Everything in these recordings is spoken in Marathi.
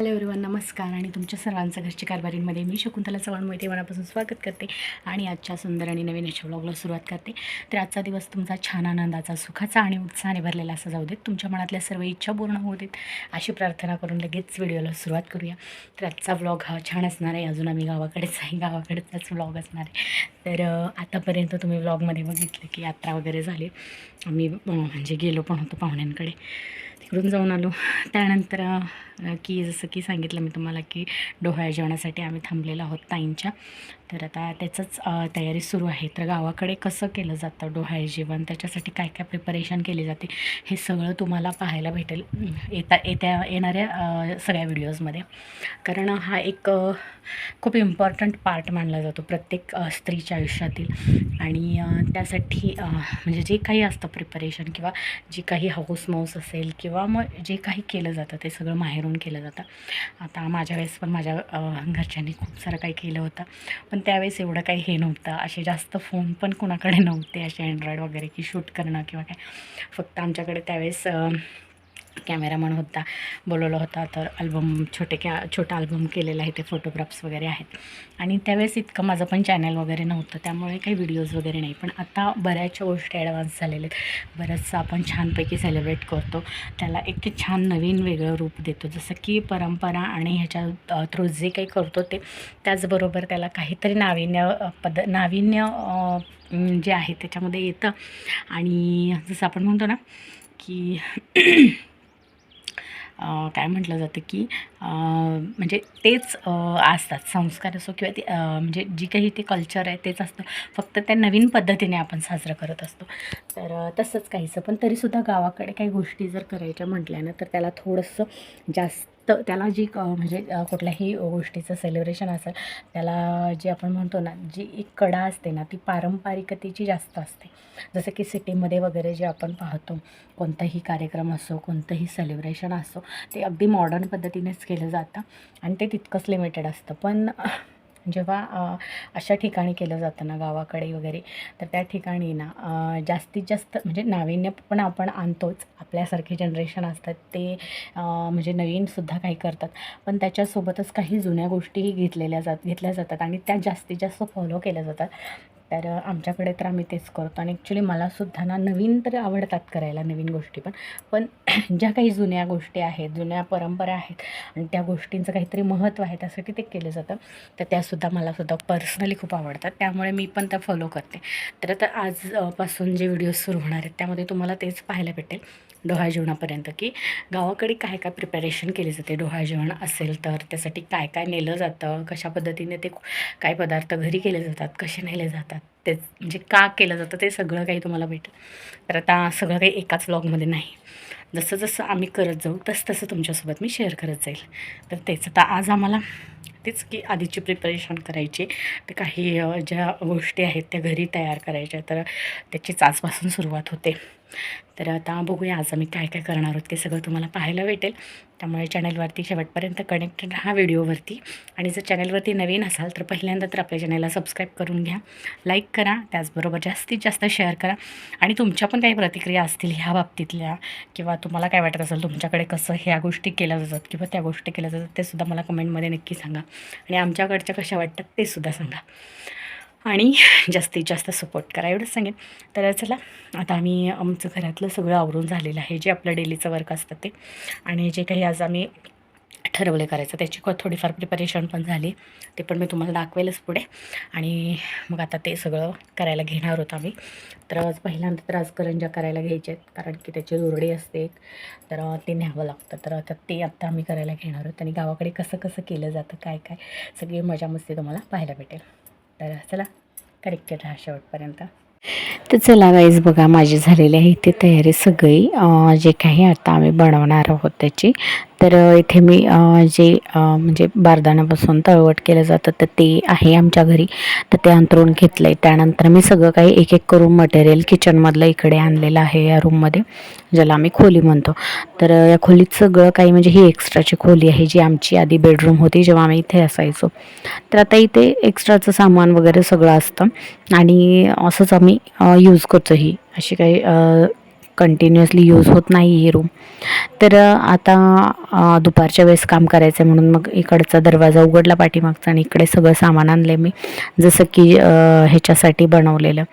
हॅलो एवरीवन नमस्कार आणि तुमच्या सर्वांचं घरच्या कारभारीमध्ये मी शकुंतला चव्हाण मोहिते मनापासून स्वागत करते आणि आजच्या सुंदर आणि नवीन अशा व्लॉगला सुरुवात करते. तर आजचा दिवस तुमचा छान आनंदाचा सुखाचा आणि उत्साहाने भरलेला असा जाऊ देत. तुमच्या मनातल्या सर्व इच्छा पूर्ण होऊ देत. अशी प्रार्थना करून लगेच व्हिडिओला सुरुवात करूया. तर आजचा व्लॉग हा छान असणार आहे. अजून आम्ही गावाकडेच आहे गावाकडेचाच व्लॉग असणार आहे. तर आतापर्यंत तुम्ही व्लॉगमध्ये बघितलं की यात्रा वगैरे झाली. आम्ही म्हणजे गेलो पण होतो पाहुण्यांकडे. तिकडून जाऊन आलो. त्यानंतर की जसं की सांगितलं मी तुम्हाला की डोहाळ्या जेवणासाठी आम्ही थांबलेलो आहोत ताईंच्या. तर आता त्याचंच तयारी सुरू आहे. तर गावाकडे कसं केलं जातं डोहाळे जेवण? त्याच्यासाठी काय काय प्रिपरेशन केली जाते? हे सगळं तुम्हाला पाहायला भेटेल. येता येत्या येणाऱ्या सगळ्या व्हिडिओजमध्ये कारण हा एक खूप इम्पॉर्टंट पार्ट मानला जातो प्रत्येक स्त्रीच्या आयुष्यातील. आणि त्यासाठी म्हणजे जे काही असतं प्रिपरेशन किंवा जी काही हाऊस माऊस असेल किंवा मग जे काही केलं जातं ते सगळं माहेरून केलं जातं. आता माझ्या वेळेस पण माझ्या घरच्यांनी खूप सारं काही केलं होतं. पण त्यावेळेस एवढं काही हे नव्हतं. असे जास्त फोन पण कुणाकडे नव्हते असे अँड्रॉईड वगैरे की शूट करणं किंवा काय. फक्त आमच्याकडे त्यावेळेस कॅमेरामन होता बोलवला होता. तर अल्बम छोटे कॅ छोटा अल्बम केलेला आहे ते फोटोग्राफ्स वगैरे आहेत. आणि त्यावेळेस इतकं माझं पण चॅनल वगैरे नव्हतं. त्यामुळे काही व्हिडिओज वगैरे नाही. पण आता बऱ्याचशा गोष्टी ॲडव्हान्स झालेल्या आहेत. बरंचसं आपण छानपैकी सेलिब्रेट करतो. त्याला एक ते छान नवीन वेगळं रूप देतो. जसं की परंपरा आणि ह्याच्या थ्रू जे काही करतो ते त्याचबरोबर त्याला काहीतरी नाविन्य पद नाविन्य जे आहे त्याच्यामध्ये येतं. आणि जसं आपण म्हणतो ना की काय म्हटलं जातं की म्हणजे तेच असतात. संस्कार असो किंवा ते म्हणजे जी काही ते कल्चर आहे तेच असतं. फक्त त्या नवीन पद्धतीने आपण साजरं करत असतो. तर तसंच काहीचं पण तरीसुद्धा गावाकडे काही गोष्टी जर करायच्या म्हटल्या ना तर त्याला थोडंसं जास्त तर त्याला जी क- म्हणजे कुठल्याही गोष्टीचं सेलिब्रेशन असेल त्याला जे आपण म्हणतो ना जी एक कडा असते ना ती पारंपरिकतेची जास्त असते. जसं की सिटीमध्ये वगैरे जे आपण पाहतो कोणताही कार्यक्रम असो कोणतंही सेलिब्रेशन असो ते अगदी मॉडर्न पद्धतीनेच केलं जातं आणि ते तितकंच लिमिटेड असतं. पण जेव्हा अशा ठिकाणी केलं जातं ना गावाकडे वगैरे तर त्या ठिकाणी ना जास्तीत जास्त म्हणजे नाविन्य पण आपण आणतोच. आपल्यासारखे जनरेशन असतात ते म्हणजे नवीनसुद्धा काही करतात. पण त्याच्यासोबतच काही जुन्या गोष्टीही घेतलेल्या जात घेतल्या जातात आणि त्या जास्तीत जास्त फॉलो केल्या जातात. तर आमच्याकडे तर आम्ही तेच करतो. आणि ॲक्च्युली मलासुद्धा ना नवीन तर आवडतात करायला नवीन गोष्टी पण. पण ज्या काही जुन्या गोष्टी आहेत जुन्या परंपरा आहेत आणि त्या गोष्टींचं काहीतरी महत्त्व आहे त्यासाठी ते केलं जातं. तर त्यासुद्धा मलासुद्धा पर्सनली खूप आवडतात. त्यामुळे मी पण त्या फॉलो करते. तर आता आजपासून जे व्हिडिओ सुरू होणार आहेत त्यामध्ये तुम्हाला तेच पाहायला भेटेल. डोहाळ जेवणापर्यंत की गावाकडे काय काय प्रिपरेशन केले जाते? डोहा जेवण असेल तर त्यासाठी काय काय नेलं जातं? कशा पद्धतीने ते काय पदार्थ घरी केले जातात? कसे नेले जातात? तेच म्हणजे का केलं जातं? ते सगळं काही तुम्हाला भेटेल. तर आता सगळं काही एकाच व्लॉगमध्ये नाही. जसं जसं आम्ही करत जाऊ तसं तसं तुमच्यासोबत मी शेअर करत जाईल. तर तेच आता आज आम्हाला तेच की आधीची प्रिपरेशन करायची. तर काही ज्या गोष्टी आहेत त्या घरी तयार करायच्या. तर त्याचीच आजपासून सुरुवात होते. तर आता बघूया आज आम्ही काय काय करणार आहोत ते सगळं तुम्हाला पाहायला भेटेल. त्यामुळे चॅनलवरती शेवटपर्यंत कनेक्टेड राहा व्हिडिओवरती. आणि जर चॅनलवरती नवीन असाल तर पहिल्यांदा तर आपल्या चॅनलला सबस्क्राईब करून घ्या. लाईक करा त्याचबरोबर जास्तीत जास्त शेअर करा. आणि तुमच्या पण काही प्रतिक्रिया असतील ह्या बाबतीतल्या किंवा तुम्हाला काय वाटत असेल तुमच्याकडे कसं ह्या गोष्टी केल्या जातात किंवा त्या गोष्टी केल्या जातात ते सुद्धा मला कमेंटमध्ये नक्की सांगा. आणि आमच्याकडच्या कशा वाटतात ते सुद्धा सांगा. आणि जास्तीत जास्त सपोर्ट करा. एवढंच सांगेन. तर चला आता आम्ही आमचं घरातलं सगळं आवरून झालेलं आहे. जे आपलं डेलीचं वर्क असतं ते. आणि जे काही आज आम्ही ठरवले करायचं त्याची क- थोडीफार प्रिपरेशन पण झाली. ते पण मी तुम्हाला दाखवेलच पुढे. आणि मग आता ते सगळं करायला घेणार आहोत आम्ही. तर आज पहिल्यांदा तर आज करंजा करायला घ्यायचे आहेत कारण की त्याची रुरडी असते. तर ते न्यावं लागतं. तर आता ते आत्ता आम्ही करायला घेणार आहोत. आणि गावाकडे कसं कसं केलं जातं काय काय सगळी मजा मस्ती तुम्हाला पाहायला भेटेल. तर चला करेक्टेड राहा शेवटपर्यंत. तर चला गाईज बघा माझी झालेली आहे इथे तयारी सगळी. जे काही आता आम्ही बनवणार आहोत त्याची. तर इथे मी जे म्हणजे बारदाण्यापासून तळवट केलं जातं तर ते आहे आमच्या घरी. तर ते अंतरून घेतलं आहे त्यानंतर मी सगळं काही एक एक करून मटेरियल किचनमधलं इकडे आणलेलं आहे या रूममध्ये ज्याला आम्ही खोली म्हणतो. तर या खोलीत सगळं काही म्हणजे ही एक्स्ट्राची खोली आहे जी आमची आधी बेडरूम होती जेव्हा आम्ही इथे असायचो. तर आता इथे एक्स्ट्राचं सामान वगैरे सगळं असतं. आणि असंच आम्ही यूज करतो ही. अशी काही कंटिन्युअसली यूज होत नाही ही रूम तर आता दुपारच्या वेळेस काम करायचं आहे म्हणून मग इकडचा दरवाजा उघडला पाठीमागचा आणि इकडे सगळं सामान आणलं मी. जसं की ह्याच्यासाठी बनवलेलं.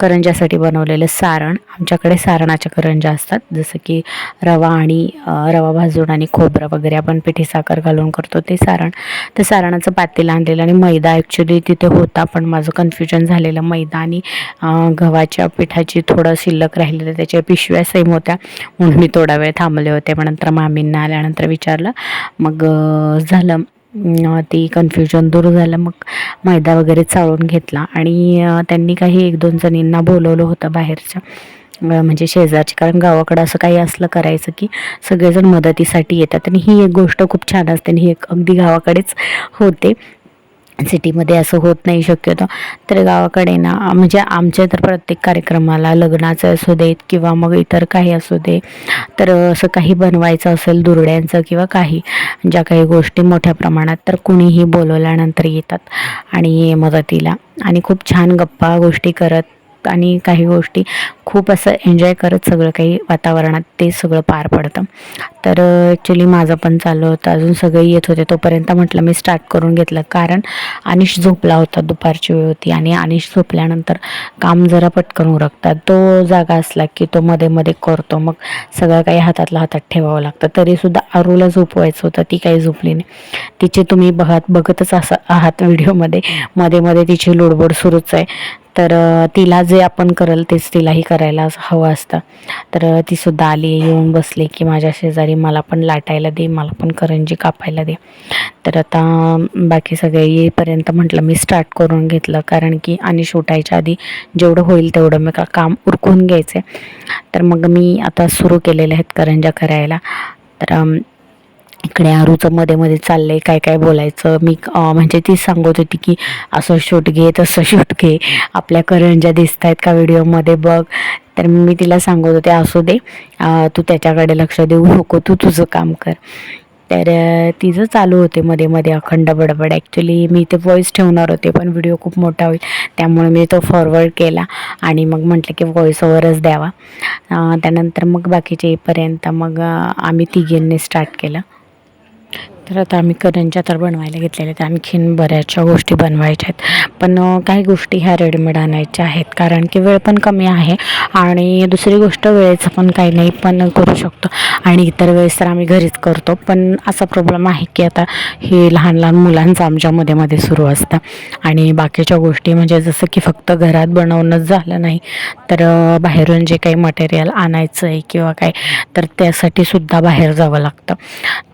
करंजासाठी बनवलेलं सारण. आमच्याकडे सारणाच्या करंजा असतात. जसं की रवा आणि रवा भाजून आणि खोबरं वगैरे आपण पिठी साखर घालून करतो ते सारण. ते सारणाचं पातेलं आणलेलं आणि मैदा ॲक्च्युली तिथे होता पण माझं कन्फ्युजन झालेलं. मैदा आणि गव्हाच्या पिठाची थोडं शिल्लक राहिलेलं त्याच्या पिशव्या सेम होत्या. म्हणून मी थोडा वेळ थांबले होते. मग नंतर मामींना आल्यानंतर विचारलं. मग झालं. ती कन्फ्युजन दूर झालं. मग मैदा वगैरे चाळून घेतला आणि त्यांनी काही एक दोन जणींना बोलवलं होतं बाहेरच्या. म्हणजे शेजारची कारण गावाकडं असं काही असलं करायचं की सगळेजण मदतीसाठी येतात. आणि ही एक गोष्ट खूप छान असते आणि ही एक अगदी गावाकडेच होते. सिटीमध्ये असं होत नाही शक्यतो. तर गावाकडे ना म्हणजे आमच्या तर प्रत्येक कार्यक्रमाला लग्नाचं असू देत किंवा मग इतर काही असू दे तर असं काही बनवायचं असेल दुरड्यांचं किंवा काही ज्या काही गोष्टी मोठ्या प्रमाणात तर कुणीही बोलवल्यानंतर येतात आणि मदतीला. आणि खूप छान गप्पा गोष्टी करत आणि काही गोष्टी खूप असं एन्जॉय करत सगळं काही वातावरणात ते सगळं पार पडतं. तर ॲक्च्युली माझं पण चालू होतं. अजून सगळे येत होते. तोपर्यंत म्हटलं मी स्टार्ट करून घेतलं. कारण अनिश झोपला होता दुपारची वेळ होती. आणि अनिश झोपल्यानंतर काम जरा पटकन उरकतात. तो जागा असला की तो मध्ये मध्ये करतो. मग सगळं काही हातातल्या हातात ठेवावं लागतं. तरीसुद्धा आरूला झोपवायचं होतं. ती काही झोपली नाही. तिचे तुम्ही बघत बघतच असं आहात व्हिडिओमध्ये. मध्ये मध्ये तिची लोडबोड सुरूच आहे. तर तिला जे आपण करल तेच तिलाही करायला हवं असतं. तर तीसुद्धा आली येऊन बसली की माझ्या शेजारी मला पण लाटायला दे मला पण करंजी कापायला दे. तर आता बाकी सगळे येईपर्यंत म्हटलं मी स्टार्ट करून घेतलं. कारण की आणि शूटायच्या आधी जेवढं होईल तेवढं मी का काम उरकून घ्यायचं तर मग मी आता सुरू केलेले आहेत करंजा करायला. तर इकडे आरूचं मध्ये मध्ये चाललंय काय काय बोलायचं. मी म्हणजे ती सांगत होती की असं शूट घे तसं शूट घे. आपल्या करंज्या दिसत आहेत का व्हिडिओमध्ये बघ. तर मी तिला सांगत होते असू दे. तू त्याच्याकडे लक्ष देऊ नको तू तुझं काम कर. तर तिचं चालू होते मध्ये मध्ये अखंड बडबड. ॲक्च्युली मी ते व्हॉईस ठेवणार होते पण व्हिडिओ खूप मोठा होईल. त्यामुळे मी तो फॉरवर्ड केला आणि मग म्हटलं की व्हॉईस ओव्हरच द्यावा. त्यानंतर मग बाकीचे येईपर्यंत मग आम्ही तिघींनी स्टार्ट केलं. तर आता आम्ही करंजा तर बनवायला घेतलेल्या आहेत. आणखीन बऱ्याचशा गोष्टी बनवायच्या आहेत. पण काही गोष्टी ह्या रेडीमेड आणायच्या आहेत. कारण की वेळ पण कमी आहे आणि दुसरी गोष्ट वेळेचं पण काही नाही पण करू शकतो. आणि इतर वेळेस तर आम्ही घरीच करतो. पण असा प्रॉब्लेम आहे की आता हे लहान लहान मुलांचं आमच्या मध्ये मध्ये सुरू असतं. आणि बाकीच्या गोष्टी म्हणजे जसं की फक्त घरात बनवणंच झालं नाही तर बाहेरून जे काही मटेरियल आणायचं आहे किंवा काय तर त्यासाठी सुद्धा बाहेर जावं लागतं.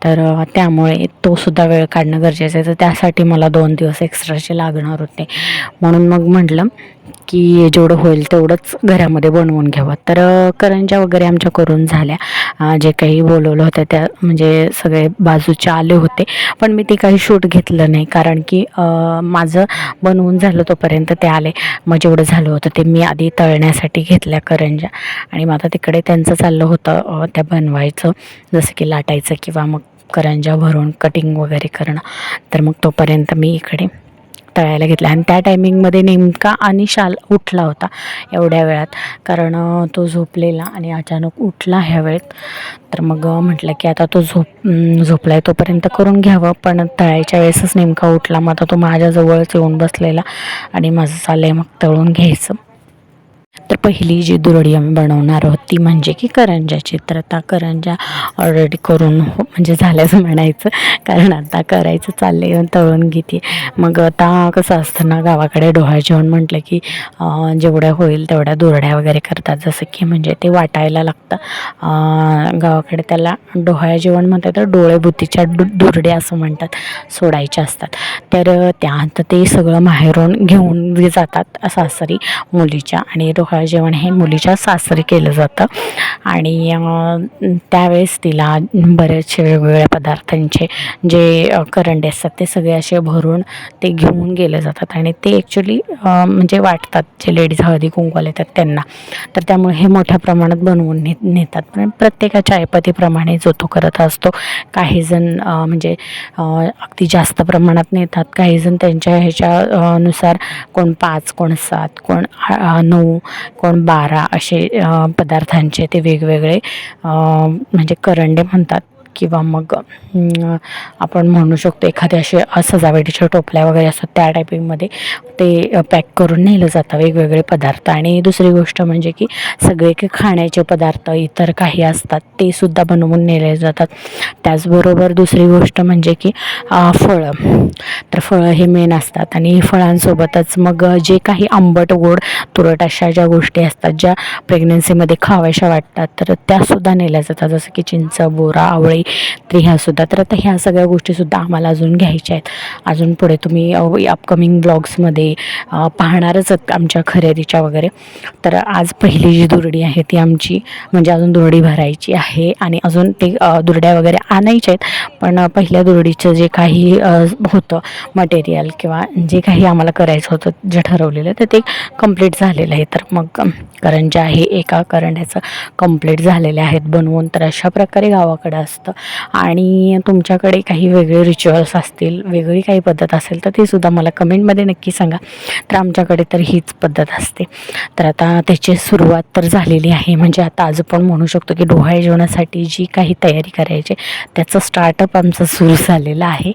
तर त्यामुळे तो सुद्धा वेळ काढणं गरजेचं आहे. तर त्यासाठी मला दोन दिवस एक्स्ट्राचे लागणार होते. म्हणून मग म्हटलं की जेवढं होईल तेवढंच घरामध्ये बनवून घ्यावं. तर करंजा करंज्या वगैरे आमच्या करून झाल्या. जे काही बोलवलं होतं त्या म्हणजे सगळे बाजूचे आले होते. पण मी ते काही शूट घेतलं नाही. कारण की माझं बनवून झालं तोपर्यंत ते आले. मग जेवढं झालं होतं ते मी आधी तळण्यासाठी घेतल्या करंज्या आणि मग आता तिकडे त्यांचं चाललं होतं त्या बनवायचं. जसं की लाटायचं किंवा मग करंज्या भरून कटिंग वगैरे करणं. तर मग तोपर्यंत मी इकडे तळायला घेतला. आणि त्या टायमिंगमध्ये नेमका अनिशाल उठला होता एवढ्या वेळात. कारण तो झोपलेला आणि अचानक उठला ह्या वेळेत. तर मग म्हटलं की आता तो झोप झोपला आहे तोपर्यंत करून घ्यावं. पण तळायच्या वेळेसच नेमका उठला. मग आता तो माझ्याजवळच येऊन बसलेला आणि माझं चाललं आहे मग तळून घ्यायचं. तर पहिली जी दुरडी आम्ही बनवणार आहोत ती म्हणजे की करंजाची तर आता करंजा ऑलरेडी करून हो म्हणजे झाल्याचं म्हणायचं. कारण आता करायचं चाललं आहे तळून घेते. मग आता कसं असतं ना गावाकडे डोहाळ जेवण म्हटलं की जेवढ्या होईल तेवढ्या दुरड्या वगैरे करतात. जसं की म्हणजे ते वाटायला लागतं. गावाकडे त्याला डोहाळ जेवण म्हणतात तर डोळे बुद्धीच्या दु दुरड्या असं म्हणतात. सोडायच्या असतात. तर त्या ते सगळं माहेरून घेऊन जातात सासरी मुलीच्या आणि डोहाळ जेवण हे मुलीच्या सासरी केलं जातं. आणि त्यावेळेस तिला बरेचसे वेगवेगळ्या पदार्थांचे जे करंडे असतात ते सगळे असे भरून ते घेऊन गेले जातात. आणि ते ॲक्च्युली म्हणजे वाटतात जे लेडीज हळदी कुंकवाला येतात त्यांना. तर त्यामुळे हे मोठ्या प्रमाणात बनवून ने नेतात. पण प्रत्येकाच्या ऐपतीप्रमाणे जो तो करत असतो काही जण म्हणजे अगदी जास्त प्रमाणात नेतात. काही जण त्यांच्या ह्याच्यानुसार कोण पाच कोण सात कोण नऊ कोण बारा असे पदार्थांचे ते वेगवेगळे म्हणजे करंडे म्हणतात. किंवा मग आपण म्हणू शकतो एखाद्या असे सजावटीच्या टोपल्या वगैरे असतात त्या टायपिंगमध्ये ते पॅक करून नेलं जातं वेगवेगळे पदार्थ. आणि दुसरी गोष्ट म्हणजे की सगळे काही खाण्याचे पदार्थ इतर काही असतात ते सुद्धा बनवून नेले जातात. त्याचबरोबर दुसरी गोष्ट म्हणजे की फळं. तर फळं हे मेन असतात आणि फळांसोबतच मग जे काही आंबट गोड तुरट अशा ज्या गोष्टी असतात ज्या प्रेग्नन्सीमध्ये खाव्याशा वाटतात तर त्यासुद्धा नेल्या जातात. जसं की चिंच बोरा आवळी तर ह्यासुद्धा तर आता ह्या सगळ्या गोष्टीसुद्धा आम्हाला अजून घ्यायच्या आहेत. अजून पुढे तुम्ही अपकमिंग ब्लॉग्समध्ये पाहणारच आमच्या खरेदीच्या वगैरे. तर आज पहिली जी दुरडी आहे ती आमची म्हणजे अजून दुरडी भरायची आहे आणि अजून ते दुरड्या वगैरे आणायच्या आहेत. पण पहिल्या दुरडीचं जे काही होतं मटेरियल किंवा जे काही आम्हाला करायचं होतं जे ठरवलेलं तर ते कंप्लीट झालेलं आहे. तर मग करंजा आहे एका करंड्याचं कंप्लीट झालेले आहेत. बनवून तर अशा प्रकारे गावाकडं असतं. आणि तुमच्याकडे काही वेगळे रिच्युअल्स असतील वेगळी काही पद्धत असेल तर ती सुद्धा मला कमेंटमध्ये नक्की सांगा. तर आमच्याकडे तर हीच पद्धत असते. तर आता त्याची सुरुवात तर झालेली आहे. म्हणजे आता आज पण म्हणू शकतो की डोहाळे जेवणासाठी जी काही तयारी करायची त्याचं स्टार्टअप आमचं सुरू झालेलं आहे.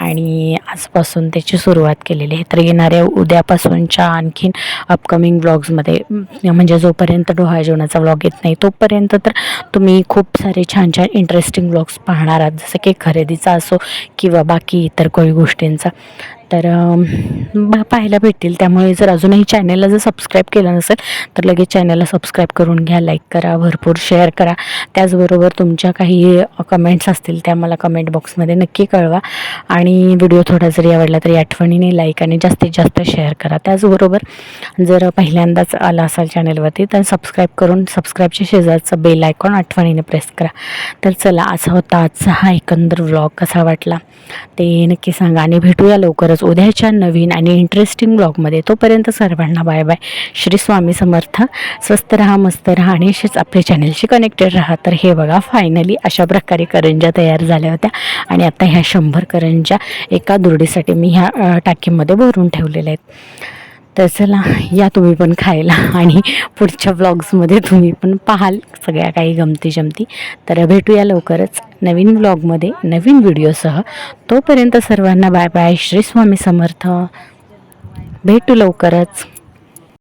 आणि आजपासून त्याची सुरुवात केलेली आहे. तर येणाऱ्या उद्यापासूनच्या आणखीन अपकमिंग ब्लॉग्समध्ये म्हणजे जोपर्यंत डोहाळे जेवणाचा ब्लॉग येत नाही तोपर्यंत तर तुम्ही खूप सारे छान छान इंटरेस्टिंग ब्लॉग्स पाहणार आहात. जसं की खरेदीचा असो किंवा बाकी इतर काही गोष्टींचा. तर पाहायला भेटतील. त्यामुळे जर अजूनही चॅनलला जर सबस्क्राईब केलं नसेल तर लगेच चॅनलला सबस्क्राईब करून घ्या लाईक करा भरपूर शेअर करा. त्याचबरोबर तुमच्या काही कमेंट्स असतील त्या मला कमेंट बॉक्समध्ये नक्की कळवा. आणि व्हिडिओ थोडा जरी आवडला तरी आठवणीने लाईक आणि जास्तीत जास्त शेअर करा. त्याचबरोबर जर पहिल्यांदाच आला असाल चॅनलवरती तर सबस्क्राईब करून सबस्क्राईबच्या शेजारचं बेल आयकॉन आठवणीने प्रेस करा. तर चला असा होता आजचा हा एकंदर व्लॉग कसा वाटला ते नक्की सांगा. आणि भेटूया लवकरच. उद्याच्या नवीन आणि इंटरेस्टिंग ब्लॉगमध्ये तोपर्यंत सर्वांना बाय बाय श्री स्वामी समर्थ. स्वस्त राहा मस्त राहा आणि असेच आपल्या चॅनलशी कनेक्टेड राहा. तर हे बघा फायनली अशा प्रकारे करंज्या तयार झाल्या होत्या. आणि आता ह्या शंभर करंज्या एका दुरडीसाठी मी ह्या टाकीमध्ये भरून ठेवलेल्या आहेत. तर चला या तुम्ही पण खायला. आणि पुढच्या ब्लॉग्समध्ये तुम्ही पण पाहाल सगळ्या काही गमती जमती तर भेटूया लवकरच नवीन ब्लॉगमध्ये नवीन व्हिडिओसह तोपर्यंत सर्वांना बाय बाय श्री स्वामी समर्थ. भेटू लवकरच.